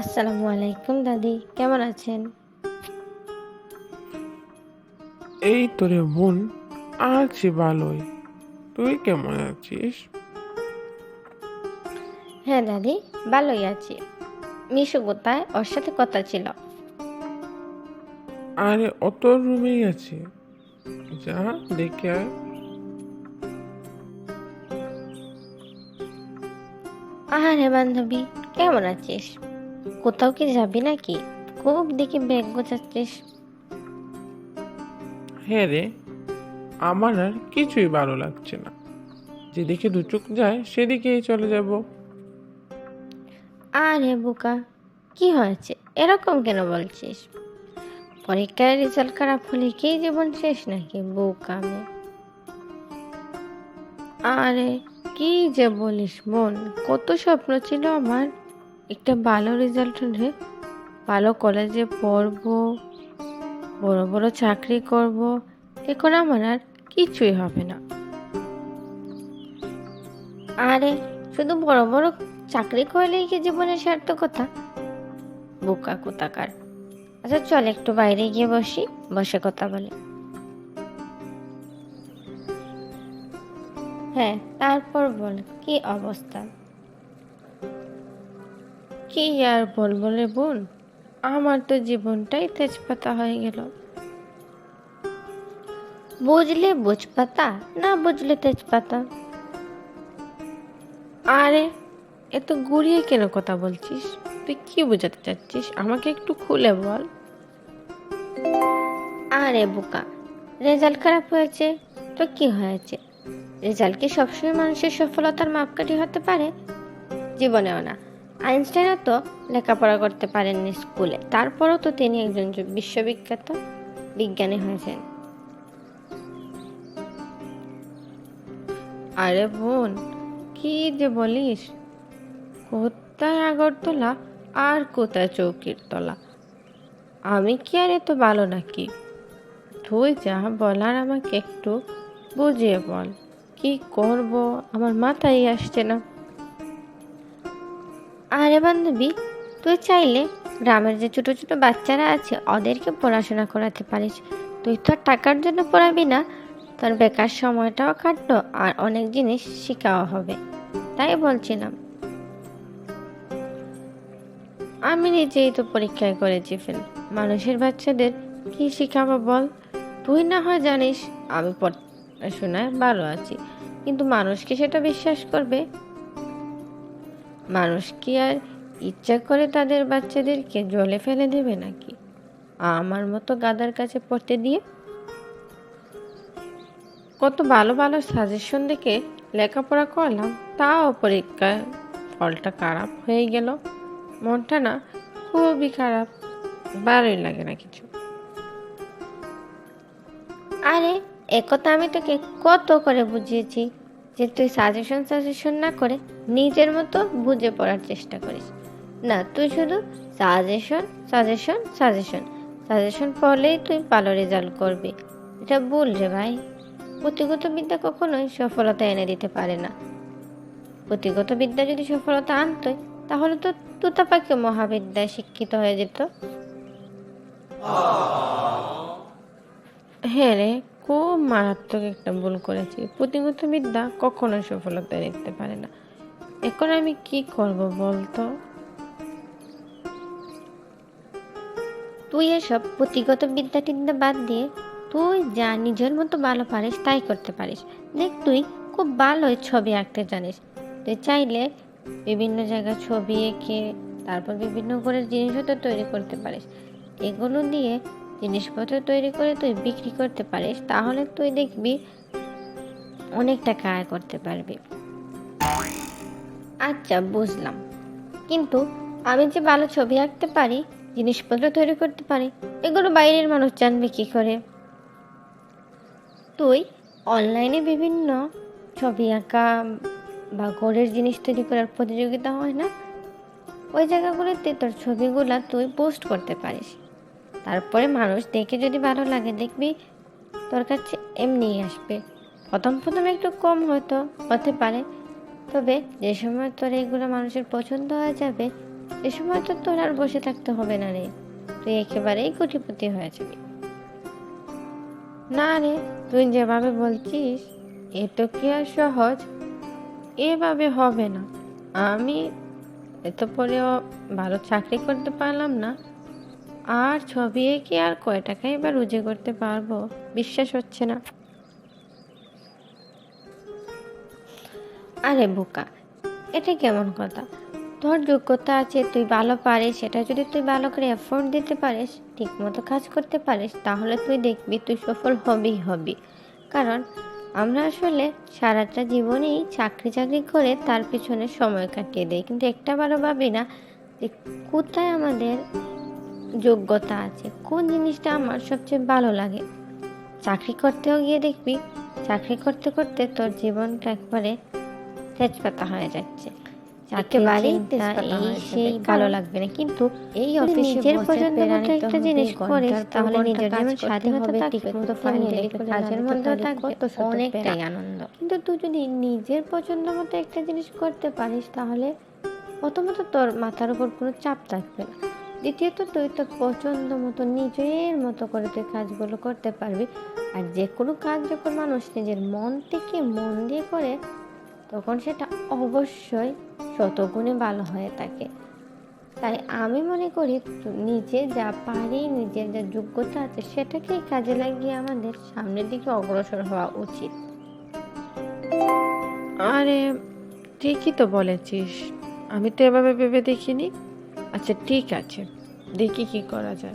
আসসালামু আলাইকুম দাদি। কেমন আছেন? এই তোরে বোন আছি ভালোই। তুই কেমন আছিস? হ্যাঁ দাদি ভালোই আছি। মিশু কোথায়? ওর সাথে কথা ছিল। আরে অত রুমেই আছে। যা দেখে আয়। আরে বান্ধবী কেমন আছিস? কোথাও কি যাবি নাকি? খুব দেখি ব্যাগ গোছাচ্ছিস। হ্যাঁ রে আমার আর কিছুই ভালো লাগছে না। যেদিকে দু চোখ যায় সেদিকেই চলে যাব। আরে বোকা কি হয়েছে? এরকম কেন বলছিস? পরীক্ষার রেজাল্ট খারাপ হলে কি জীবন শেষ নাকি বোকা আমি আরে কি যে বলিস মন কত স্বপ্ন ছিল আমার। একটা ভালো রেজাল্ট হলে ভালো কলেজে পড়ব, বড় বড় চাকরি করব এখন আমার আর কিছুই হবে না। আরে, শুধু বড় বড় চাকরি করলেই কি জীবনের সার্থকতা? বোকা কোথাকার। আচ্ছা চল একটু বাইরে গিয়ে বসি, বসে কথা বলে। হ্যাঁ তারপর বল, কি অবস্থা? কি আর বলব রে বোন? আমার তো জীবনটাই তেজপাতা হয়ে গেল। বুঝলে বুঝপাতা, না বুঝলে তেজপাতা? আরে, এত গুড়িয়ে কেন কথা বলছিস? তুই কি বোঝাতে চাচ্ছিস? আমাকে একটু খুলে বল। আরে বোকা, রেজাল্ট খারাপ হয়েছে, তো কি হয়েছে? রেজাল্ট কি সবসময় মানুষের সফলতার মাপকাঠি হতে পারে? জীবনেও না। আইনস্টাইনও তো লেখাপড়া করতে পারেননি স্কুলে। তারপরও তো তিনি একজন বিশ্ববিখ্যাত বিজ্ঞানী হয়েছেন। আরে বোন, কি যে বলিস? কোথায় আগরতলা আর কোথায় চৌকির তলা আমি কি আর এত ভালো নাকি? তুই যা বলার আমাকে একটু বুঝিয়ে বল, কি করব? আমার মাথায় আসছে না। আরে বান্ধবী, তুই চাইলে গ্রামের যে ছোটো ছোটো বাচ্চারা আছে, ওদেরকে পড়াশোনা করাতে পারিস। তুই তো আর টাকার জন্য পড়াবি না। তোর বেকার সময়টাও কাটলো আর অনেক জিনিস শেখাও হবে। তাই বলছিলাম। আমি নিজেই তো পরীক্ষায় করেছি ফেল। মানুষের বাচ্চাদের কি শেখাবো বল? তুই না হয় জানিস, আমি পড়াশোনায় ভালো আছি। কিন্তু মানুষ কি সেটা বিশ্বাস করবে? মানুষ কি আর ইচ্ছা করে তাদের বাচ্চাদেরকে জলে ফেলে দেবে নাকি? আমার মতো গাদার কাছে পড়তে দিয়ে? কত ভালো ভালো সাজেশন দেখে লেখাপড়া করলাম, তাও পরীক্ষায় ফলটা খারাপ হয়ে গেল। মনটা না খুবই খারাপ, ভালোই লাগে না কিছু। আরে একথা আমি তোকে কত করে বুঝিয়েছি যে তুই সাজেশন সাজেশন না করে নিজের মতো বুঝে পড়ার চেষ্টা করিস। না, তুই শুধু সাজেশন সাজেশন সাজেশন সাজেশন পড়লেই তুই ভালো রেজাল্ট করবি। এটা ভুল রে ভাই। পুঁথিগত বিদ্যা কখনোই সফলতা এনে দিতে পারে না। পুঁথিগত বিদ্যা যদি সফলতা আনতই, তাহলে তো তুতা পাখি মহাবিদ্যায় শিক্ষিত হয়ে যেত। হ্যাঁ রে, খুব মারাত্মক একটা ভুল করেছি। পুঁথিগত বিদ্যা কখনোই সফলতা এনে দিতে পারে না। এখন আমি কি করব বলতো? তুই এসব পুঁথিগত বিদ্যা টিদ্যা বাদ দিয়ে তুই যা নিজের মতো ভালো পারিস তাই করতে পারিস। দেখ তুই খুব ভালোই ছবি আঁকতে জানিস। তুই চাইলে বিভিন্ন জায়গায় ছবি এঁকে তারপর বিভিন্ন করে জিনিসপত্র তৈরি করতে পারিস। এগুলো দিয়ে জিনিসপত্র তৈরি করে তুই বিক্রি করতে পারিস, তাহলে তুই দেখবি অনেক টাকা আয় করতে পারবি। আচ্ছা বুঝলাম। কিন্তু আমি যে ভালো ছবি আঁকতে পারি, জিনিসপত্র তৈরি করতে পারি, এগুলো বাইরের মানুষ জানবে কি করে? তুই অনলাইনে বিভিন্ন ছবি আঁকা বা ঘরের জিনিস তৈরি করার প্রতিযোগিতা হয় না? ওই জায়গাগুলোতে তোর ছবিগুলো তুই পোস্ট করতে পারিস। তারপরে মানুষ দেখে যদি ভালো লাগে, দেখবি তোর কাছে এমনিই আসবে। প্রথম প্রথম একটু কম হয়তো, হতে পারে। তবে যে সময় তোর এইগুলো মানুষের পছন্দ হয়ে যাবে, এ সময় তো তোর আর বসে থাকতে হবে না রে। তুই একেবারেই কোটিপতি হয়ে যাবি। না রে, তুই যেভাবে বলছিস, এ তো কি আর সহজ? এভাবে হবে না। আমি এত পরেও ভালো চাকরি করতে পারলাম না। আর ছবি এঁকে আর কয় টাকাই এবার রুজে করতে পারব? বিশ্বাস হচ্ছে না। আরে বোকা, এটা কেমন কথা? তোর যোগ্যতা আছে, তুই ভালো পারিস, সেটা যদি তুই ভালো করে এফোর্ট দিতে পারিস ঠিক মতো কাজ করতে পারিস, তাহলে তুই দেখবি তুই সফল হবেই হবি। কারণ আমরা আসলে সারাটা জীবনেই চাকরি চাকরি করে তার পিছনে সময় কাটিয়ে দিই। কিন্তু একটা বারও ভাবি না যে কোথায় আমাদের যোগ্যতা আছে, কোন জিনিসটা আমার সবচেয়ে ভালো লাগে? চাকরি করতেও গিয়ে দেখবি, চাকরি করতে করতে তোর জীবনটা একবারে তেজপাতা হয়ে যাচ্ছে। একেবারেই এই সেই ভালো লাগবে না। কিন্তু এই অফিসে নিজের পছন্দ মতো একটা জিনিস করিস তাহলে নিজের যেমন স্বাধীনতা থাকবে তো ফ্যামিলি কাজের মধ্যেও থাকবে অনেকটাই আনন্দ। কিন্তু তুই যদি নিজের পছন্দ মতো একটা জিনিস করতে পারিস তাহলে প্রথমত তোর মাথার উপর কোনো চাপ থাকবে না। দ্বিতীয়ত তুই তোর পছন্দ মতো নিজের মতো করে তুই কাজগুলো করতে পারবি। আর যে কোনো কাজ যখন মানুষ নিজের মন থেকে মন দিয়ে করে তখন সেটা অবশ্যই শতগুণে ভালো হয়ে থাকে। তাই আমি মনে করি নিজে যা পারি, নিজের যা যোগ্যতা আছে, সেটাকেই কাজে লাগিয়ে আমাদের সামনের দিকে অগ্রসর হওয়া উচিত। আরে, ঠিকই তো বলেছিস। আমি তো এভাবে ভেবে দেখিনি। আচ্ছা ঠিক আছে। দেখি কি করা যায়।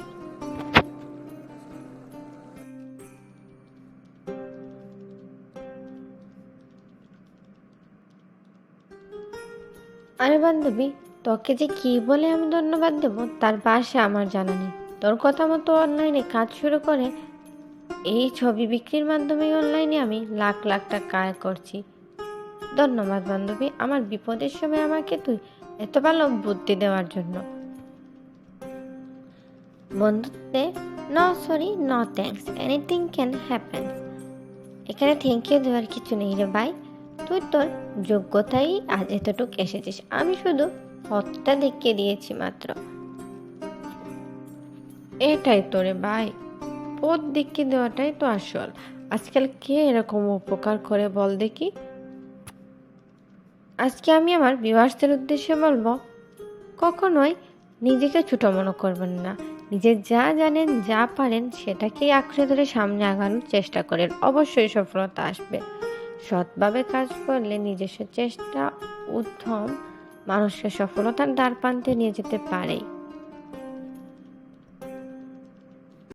আরে বান্ধবী, তোকে যে কি বলে আমি ধন্যবাদ দেব, তার পাশে আমার জানা নেই। তোর কথা মতো অনলাইনে কাজ শুরু করে এই ছবি বিক্রির মাধ্যমে অনলাইনে আমি লাখ লাখ টাকা আয় করছি। ধন্যবাদ বান্ধবী, আমার বিপদের সময় আমাকে তুই এত ভালো বুদ্ধি দেওয়ার জন্য। বন্ধুত্বে ন সরি ন থ্যাংকস এনিথিং ক্যান হ্যাপেন এখানে থ্যাংক ইউ দেওয়ার কিছু নেই রে ভাই। তুই তোর যোগ্যতাই আজ এতটুক এসেছিস। আমি শুধু পথটা দেখিয়ে দিয়েছি মাত্র। এটাই তোরে ভাই। পথ দেখিয়ে দেওয়াটাই তো আসল। আজকাল কে এরকম উপকার করে বল দেখি? আজকে আমি আমার বিবাহদের উদ্দেশ্যে বলব, কখনোই নিজেকে ছোট মনে করবেন না। নিজে যা জানেন, যা পারেন, সেটাকেই আঁকড়ে ধরে সামনে আগানোর চেষ্টা করেন। অবশ্যই সফলতা আসবে। সৎভাবে কাজ করলে নিজস্ব চেষ্টা উদ্যম মানুষকে সফলতার দ্বার প্রান্তে নিয়ে যেতে পারেই